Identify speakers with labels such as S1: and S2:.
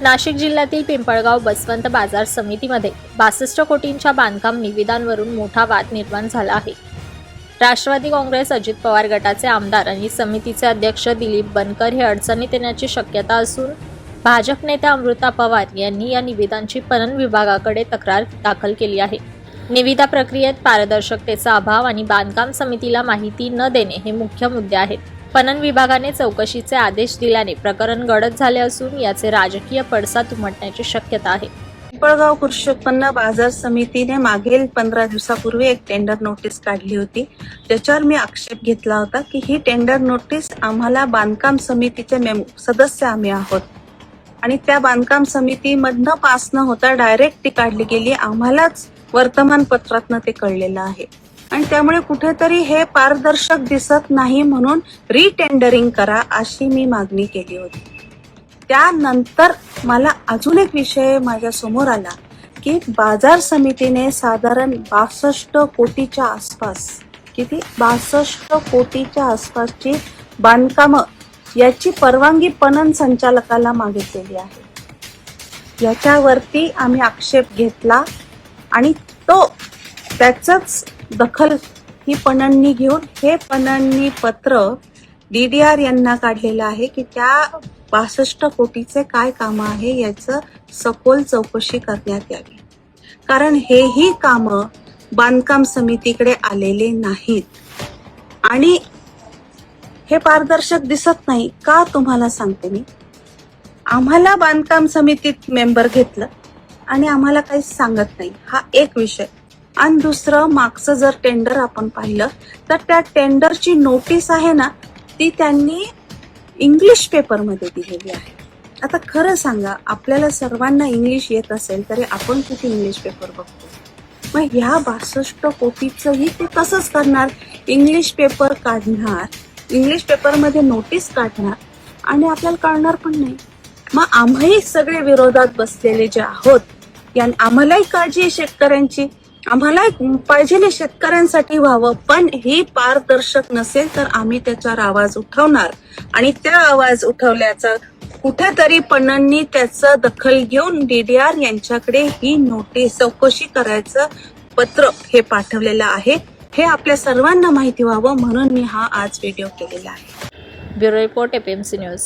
S1: नाशिक जिल्ह्यातील पिंपळगाव बसवंत बाजार समितीमध्ये बासष्ट कोटींच्या बांधकाम निविदांवरून मोठा वाद निर्माण झाला आहे. राष्ट्रवादी काँग्रेस अजित पवार गटाचे आमदार आणि समितीचे अध्यक्ष दिलीप बनकर हे अडचणीत येण्याची शक्यता असून भाजप नेत्या अमृता पवार यांनी या निविदांची पणन विभागाकडे तक्रार दाखल केली आहे. निविदा प्रक्रियेत पारदर्शकतेचा अभाव आणि बांधकाम समितीला माहिती न देणे हे मुख्य मुद्दे आहेत. पणन विभागाने चौकशीचे आदेश दिल्याने प्रकरण गडद झाले असून याचे राजकीय पडसाद उमटण्याची शक्यता आहे.
S2: पिंपळगाव कृषी उत्पन्न बाजार समितीने मागील पंधरा दिवसापूर्वी एक टेंडर नोटीस काढली होती. त्याच्यावर मी आक्षेप घेतला होता की ही टेंडर नोटीस आम्हाला बांधकाम समितीचे मेम सदस्य आम्ही आहोत. आणि त्या बांधकाम समितीमधनं पास न होता डायरेक्ट ती काढली गेली. आम्हालाच वर्तमानपत्रातनं ते कळलेलं आहे. आणि त्यामुळे कुठेतरी हे पारदर्शक दिसत नाही म्हणून रिटेंडरिंग करा अशी मी मागणी केली होती. त्यानंतर मला अजून एक विषय माझ्यासमोर आला की बाजार समितीने साधारण बासष्ट कोटीच्या आसपास किती? बासष्ट कोटीच्या आसपासची बांधकामं याची परवानगी पणन संचालकाला मागितलेली आहे. याच्यावरती आम्ही आक्षेप घेतला आणि तो त्याचंच दखल ही पणननी घेऊन हे पणननी पत्र आर यांना काढलेलं आहे की त्या बासष्ट कोटीचे काय काम आहे याचं सखोल चौकशी करण्यात यावी. कारण हेही काम बांधकाम समितीकडे आलेले नाहीत. आणि हे पारदर्शक दिसत नाही. का तुम्हाला सांगते मी? आम्हाला बांधकाम समितीत मेंबर घेतलं. आणि आम्हाला काही सांगत नाही. हा एक विषय. आणि दुसरं मागचं जर टेंडर आपण पाहिलं तर त्या टेंडरची नोटीस आहे ना ती त्यांनी इंग्लिश पेपरमध्ये दिलेली आहे. आता खरं सांगा आपल्याला सर्वांना इंग्लिश येत असेल तरी आपण किती इंग्लिश पेपर बघतो? मग ह्या बासष्ट कोटीचंही ते तसंच करणार. इंग्लिश पेपर काढणार इंग्लिश पेपरमध्ये नोटीस काढणार आणि आपल्याला कळणार पण नाही. मग आम्ही सगळे विरोधात बसलेले जे आहोत या आम्हालाही काळजी आहे शेतकऱ्यांची. आम्हाला पाहिजे शेतकऱ्यांसाठी व्हावं. पण ही पारदर्शक नसेल तर आम्ही त्याच्यावर आवाज उठवणार. आणि त्या आवाज उठवल्याचा कुठेतरी पणांनी त्याचं दखल घेऊन डीडीआर यांच्याकडे ही नोटीस चौकशी करायचं पत्र हे पाठवलेलं आहे. हे आपल्या सर्वांना माहिती व्हावं म्हणून मी हा आज व्हिडिओ केलेला आहे.
S1: Bureau report APMC news.